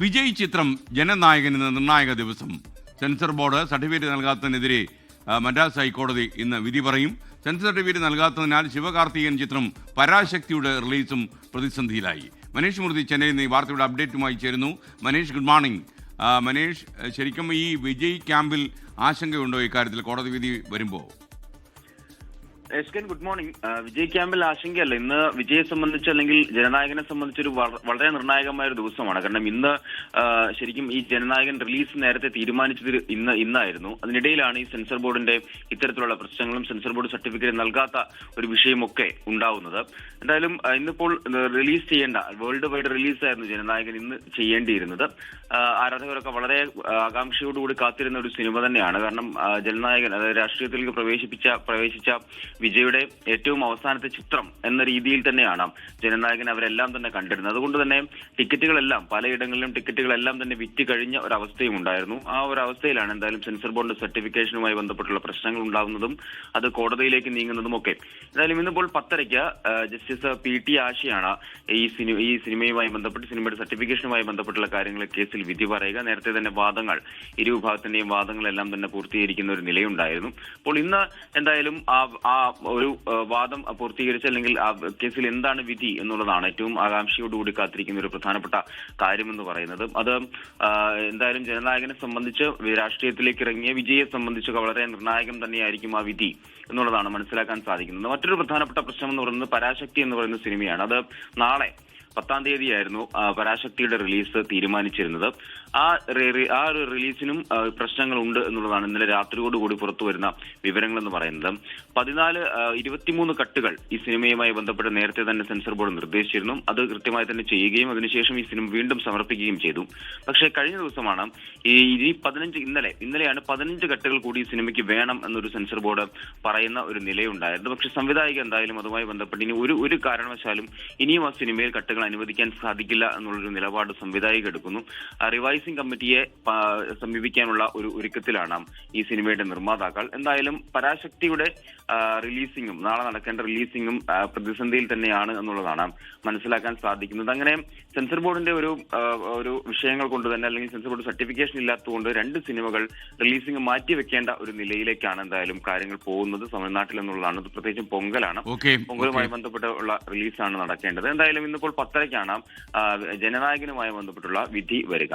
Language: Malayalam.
വിജയ് ചിത്രം ജനനായകൻ എന്ന നിർണായക ദിവസം. സെൻസർ ബോർഡ് സർട്ടിഫിക്കറ്റ് നൽകാത്തതിനെതിരെ മദ്രാസ് ഹൈക്കോടതി ഇന്ന് വിധി പറയും. സെൻസർ സർട്ടിഫിക്കറ്റ് നൽകാത്തതിനാൽ ശിവകാർത്തികൻ ചിത്രം പരാശക്തിയുടെ റിലീസും പ്രതിസന്ധിയിലായി. മനീഷ് മൂർത്തി ചെന്നൈയിൽ നിന്ന് ഈ വാർത്തയുടെ അപ്ഡേറ്റുമായി ചേരുന്നു. Manish good morning. മനീഷ് ശരിക്കും ഈ വിജയ് ക്യാമ്പിൽ ആശങ്കയുണ്ടോ? ഇക്കാര്യത്തിൽ കോടതി വിധി വരുമ്പോൾ S Ken good morning. Vijay ക്യാമ്പിൽ ആശങ്കയല്ല. ഇന്ന് വിജയെ സംബന്ധിച്ച് അല്ലെങ്കിൽ ജനനായകനെ സംബന്ധിച്ചൊരു ഒരു വളരെ നിർണായകമായ ഒരു ദിവസമാണ്. കാരണം ഇന്ന് ശരിക്കും ഈ ജനനായകൻ റിലീസ് നേരത്തെ തീരുമാനിച്ചത് ഇന്ന് ഇന്നായിരുന്നു. അതിനിടയിലാണ് ഈ സെൻസർ ബോർഡിന്റെ ഇത്തരത്തിലുള്ള പ്രശ്നങ്ങളും സെൻസർ ബോർഡ് സർട്ടിഫിക്കറ്റ് നൽകാത്ത ഒരു വിഷയമൊക്കെ ഉണ്ടാവുന്നത്. എന്തായാലും ഇന്നിപ്പോൾ റിലീസ് ചെയ്യേണ്ട വേൾഡ് വൈഡ് റിലീസായിരുന്നു ജനനായകൻ ഇന്ന് ചെയ്യേണ്ടിയിരുന്നത്. ആരാധകരൊക്കെ വളരെ ആകാംക്ഷയോടുകൂടി കാത്തിരുന്ന ഒരു സിനിമ തന്നെയാണ്. കാരണം ജനനായകൻ അതായത് രാഷ്ട്രീയത്തിലേക്ക് പ്രവേശിപ്പിച്ച പ്രവേശിച്ച വിജയുടെ ഏറ്റവും അവസാനത്തെ ചിത്രം എന്ന രീതിയിൽ തന്നെയാണ് ജനനായകൻ അവരെല്ലാം തന്നെ കണ്ടിരുന്നത്. അതുകൊണ്ട് തന്നെ ടിക്കറ്റുകളെല്ലാം പലയിടങ്ങളിലും ടിക്കറ്റുകളെല്ലാം തന്നെ വിറ്റ് കഴിഞ്ഞ ഒരു അവസ്ഥയും ഉണ്ടായിരുന്നു. ആ ഒരു അവസ്ഥയിലാണ് എന്തായാലും സെൻസർ ബോർഡ് സർട്ടിഫിക്കേഷനുമായി ബന്ധപ്പെട്ടുള്ള പ്രശ്നങ്ങൾ ഉണ്ടാകുന്നതും അത് കോടതിയിലേക്ക് നീങ്ങുന്നതും ഒക്കെ. എന്തായാലും ഇന്നിപ്പോൾ പത്തരയ്ക്ക് ജസ്റ്റിസ് പി ടി ആശയാണ് ഈ സിനിമ ഈ സിനിമയുമായി ബന്ധപ്പെട്ട് സിനിമയുടെ സർട്ടിഫിക്കേഷനുമായി ബന്ധപ്പെട്ടുള്ള കാര്യങ്ങൾ കേസിൽ വിധി പറയുക. നേരത്തെ തന്നെ വാദങ്ങൾ ഇരുവിഭാഗത്തിന്റെയും വാദങ്ങളെല്ലാം തന്നെ പൂർത്തീകരിക്കുന്ന ഒരു നിലയുണ്ടായിരുന്നു. അപ്പോൾ ഇന്ന് എന്തായാലും ആ ഒരു വാദം പൂർത്തീകരിച്ച് അല്ലെങ്കിൽ ആ കേസിൽ എന്താണ് വിധി എന്നുള്ളതാണ് ഏറ്റവും ആകാംക്ഷയോടുകൂടി കാത്തിരിക്കുന്ന ഒരു പ്രധാനപ്പെട്ട കാര്യമെന്ന് പറയുന്നത്. അത് എന്തായാലും ജനനായകനെ സംബന്ധിച്ച് രാഷ്ട്രീയത്തിലേക്ക് ഇറങ്ങിയ വിജയെ സംബന്ധിച്ച് വളരെ നിർണായകം തന്നെയായിരിക്കും ആ വിധി എന്നുള്ളതാണ് മനസ്സിലാക്കാൻ സാധിക്കുന്നത്. മറ്റൊരു പ്രധാനപ്പെട്ട പ്രശ്നം എന്ന് പറയുന്നത് പരാശക്തി എന്ന് പറയുന്ന സിനിമയാണ്. അത് നാളെ പത്താം തീയതിയായിരുന്നു പരാശക്തിയുടെ റിലീസ് തീരുമാനിച്ചിരുന്നത്. ആ ആ ഒരു റിലീസിനും പ്രശ്നങ്ങളുണ്ട് എന്നുള്ളതാണ് ഇന്നലെ രാത്രിയോടുകൂടി പുറത്തു വരുന്ന വിവരങ്ങൾ എന്ന് പറയുന്നത്. പതിനാല് ഇരുപത്തിമൂന്ന് കട്ടുകൾ ഈ സിനിമയുമായി ബന്ധപ്പെട്ട് നേരത്തെ തന്നെ സെൻസർ ബോർഡ് നിർദ്ദേശിച്ചിരുന്നു. അത് കൃത്യമായി തന്നെ ചെയ്യുകയും അതിനുശേഷം ഈ സിനിമ വീണ്ടും സമർപ്പിക്കുകയും ചെയ്തു. പക്ഷേ കഴിഞ്ഞ ദിവസമാണ് ഈ ഇനി പതിനഞ്ച് ഇന്നലെ ഇന്നലെയാണ് പതിനഞ്ച് കട്ടുകൾ കൂടി ഈ സിനിമയ്ക്ക് വേണം എന്നൊരു സെൻസർ ബോർഡ് പറയുന്ന ഒരു നിലയുണ്ടായിരുന്നു പക്ഷെ സംവിധായക എന്തായാലും അതുമായി ബന്ധപ്പെട്ട് ഇനി ഒരു ഒരു കാരണവശാലും ഇനിയും ആ സിനിമയിൽ കട്ടുകൾ അനുവദിക്കാൻ സാധിക്കില്ല എന്നുള്ളൊരു നിലപാട് സംവിധായിക എടുക്കുന്നു. ആ റിവൈസിംഗ് കമ്മിറ്റിയെ സമീപിക്കാനുള്ള ഒരു ഒരുക്കത്തിലാണ് ഈ സിനിമയുടെ നിർമ്മാതാക്കൾ. എന്തായാലും പരാശക്തിയുടെ റിലീസിംഗും നാളെ നടക്കേണ്ട റിലീസിംഗും പ്രതിസന്ധിയിൽ തന്നെയാണ് എന്നുള്ളതാണ് മനസ്സിലാക്കാൻ സാധിക്കുന്നത്. അങ്ങനെ സെൻസർ ബോർഡിന്റെ ഒരു ഒരു വിഷയങ്ങൾ കൊണ്ട് തന്നെ അല്ലെങ്കിൽ സെൻസർ ബോർഡ് സർട്ടിഫിക്കേഷൻ ഇല്ലാത്തതുകൊണ്ട് രണ്ട് സിനിമകൾ റിലീസിംഗ് മാറ്റിവെക്കേണ്ട ഒരു നിലയിലേക്കാണ് എന്തായാലും കാര്യങ്ങൾ പോകുന്നത്. തമിഴ്നാട്ടിൽ എന്നുള്ളതാണ്. അത് പ്രത്യേകിച്ചും പൊങ്കലാണ്. പൊങ്കലുമായി ബന്ധപ്പെട്ടുള്ള റിലീസാണ് നടക്കേണ്ടത്. എന്തായാലും ഇന്നിപ്പോൾ പത്തരയ്ക്കാണ് ജനനായകനുമായി ബന്ധപ്പെട്ടുള്ള വിധി വരിക.